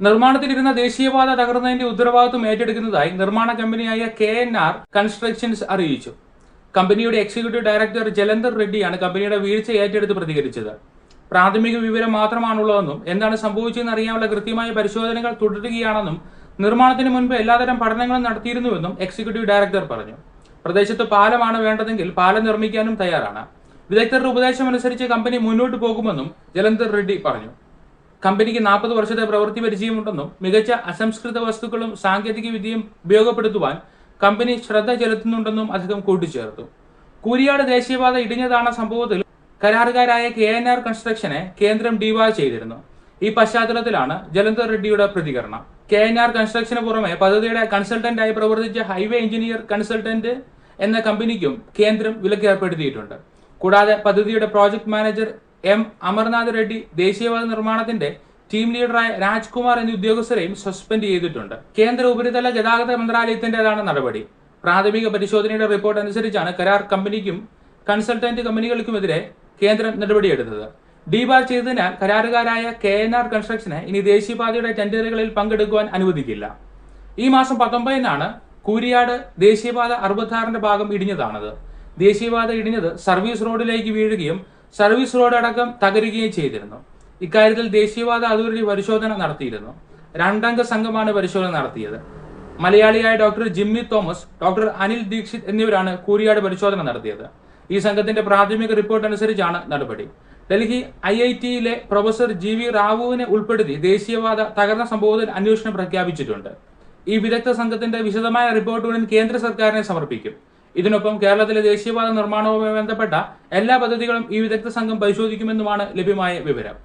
നിർമ്മാണത്തിലിരുന്ന ദേശീയപാത തകർന്നതിന്റെ ഉത്തരവാദിത്വം ഏറ്റെടുക്കുന്നതായി നിർമ്മാണ കമ്പനിയായ കെ എൻ ആർ കൺസ്ട്രക്ഷൻസ് അറിയിച്ചു. കമ്പനിയുടെ എക്സിക്യൂട്ടീവ് ഡയറക്ടർ ജലന്ധർ റെഡ്ഡിയാണ് കമ്പനിയുടെ വീഴ്ച ഏറ്റെടുത്ത് പ്രതികരിച്ചത്. പ്രാഥമിക വിവരം മാത്രമാണുള്ളതെന്നും എന്താണ് സംഭവിച്ചതെന്ന് അറിയാനുള്ള കൃത്യമായ പരിശോധനകൾ തുടരുകയാണെന്നും നിർമ്മാണത്തിന് മുൻപ് എല്ലാതരം പഠനങ്ങളും നടത്തിയിരുന്നുവെന്നും എക്സിക്യൂട്ടീവ് ഡയറക്ടർ പറഞ്ഞു. പ്രദേശത്ത് പാലമാണ് വേണ്ടതെങ്കിൽ പാലം നിർമ്മിക്കാനും തയ്യാറാണ്. വിദഗ്ധരുടെ ഉപദേശമനുസരിച്ച് കമ്പനി മുന്നോട്ട് പോകുമെന്നും ജലന്ധർ റെഡ്ഡി പറഞ്ഞു. കമ്പനിക്ക് നാൽപ്പത് വർഷത്തെ പ്രവൃത്തി പരിചയമുണ്ടെന്നും മികച്ച അസംസ്കൃത വസ്തുക്കളും സാങ്കേതിക വിദ്യയും ഉപയോഗപ്പെടുത്തുവാൻ കമ്പനി ശ്രദ്ധ ചെലുത്തുന്നുണ്ടെന്നും അദ്ദേഹം കൂട്ടിച്ചേർത്തു. കൂരിയാട് ദേശീയപാത ഇടിഞ്ഞതാണ് സംഭവത്തിൽ കരാറുകാരായ കെ എൻ ആർ കൺസ്ട്രക്ഷനെ കേന്ദ്രം ഡിവാൾ ചെയ്തിരുന്നു. ഈ പശ്ചാത്തലത്തിലാണ് ജലന്ധർ റെഡ്ഡിയുടെ പ്രതികരണം. കെ എൻ ആർ കൺസ്ട്രക്ഷന് പുറമെ പദ്ധതിയുടെ കൺസൾട്ടന്റായി പ്രവർത്തിച്ച ഹൈവേ എഞ്ചിനീയർ കൺസൾട്ടന്റ് എന്ന കമ്പനിക്കും കേന്ദ്രം വിലക്കേർപ്പെടുത്തിയിട്ടുണ്ട്. കൂടാതെ പദ്ധതിയുടെ project manager M Amarnath Reddy ദേശീയപാത നിർമ്മാണത്തിന്റെ ടീം ലീഡറായ രാജ്കുമാർ എന്നീ ഉദ്യോഗസ്ഥരെയും സസ്പെൻഡ് ചെയ്തിട്ടുണ്ട്. കേന്ദ്ര ഉപരിതല ഗതാഗത മന്ത്രാലയത്തിന്റേതാണ് നടപടി. പ്രാഥമിക പരിശോധനയുടെ റിപ്പോർട്ട് അനുസരിച്ചാണ് കരാർ കമ്പനിക്കും കൺസൾട്ടന്റ് കമ്പനികൾക്കുമെതിരെ കേന്ദ്രം നടപടിയെടുത്തത്. ഡീബാർ ചെയ്തതിനാൽ കരാറുകാരായ കെ എൻ ആർ കൺസ്ട്രക്ഷനെ ഇനി ദേശീയപാതയുടെ ടെൻഡറുകളിൽ പങ്കെടുക്കുവാൻ അനുവദിക്കില്ല. ഈ മാസം പത്തൊമ്പതിനാണ് കൂരിയാട് ദേശീയപാത അറുപത്താറിന്റെ ഭാഗം ഇടിഞ്ഞതാണത്. ദേശീയപാത ഇടിഞ്ഞത് സർവീസ് റോഡിലേക്ക് വീഴുകയും സർവീസ് റോഡ് അടക്കം തകരുകയും ചെയ്തിരുന്നു. ഇക്കാര്യത്തിൽ ദേശീയവാദ അതോറിറ്റി പരിശോധന നടത്തിയിരുന്നു. രണ്ടംഗ സംഘമാണ് പരിശോധന നടത്തിയത്. മലയാളിയായ doctor Jimmy Thomas doctor Anil Dikshit എന്നിവരാണ് കൂരിയാട് പരിശോധന നടത്തിയത്. ഈ സംഘത്തിന്റെ പ്രാഥമിക റിപ്പോർട്ട് അനുസരിച്ചാണ് നടപടി. ഡൽഹി ഐ ഐ ടിയിലെ പ്രൊഫസർ ജി വി റാവുവിനെ ഉൾപ്പെടുത്തി ദേശീയവാദ തകർന്ന സംഭവത്തിൽ അന്വേഷണം പ്രഖ്യാപിച്ചിട്ടുണ്ട്. ഈ വിദഗ്ധ സംഘത്തിന്റെ വിശദമായ റിപ്പോർട്ട് ഉടൻ കേന്ദ്ര സർക്കാരിനെ സമർപ്പിക്കും. ഇതിനൊപ്പം കേരളത്തിലെ ദേശീയപാത നിർമ്മാണവുമായി ബന്ധപ്പെട്ട എല്ലാ പദ്ധതികളും ഈ വിദഗ്ധ സംഘം പരിശോധിക്കുമെന്നുമാണ് ലഭ്യമായ വിവരം.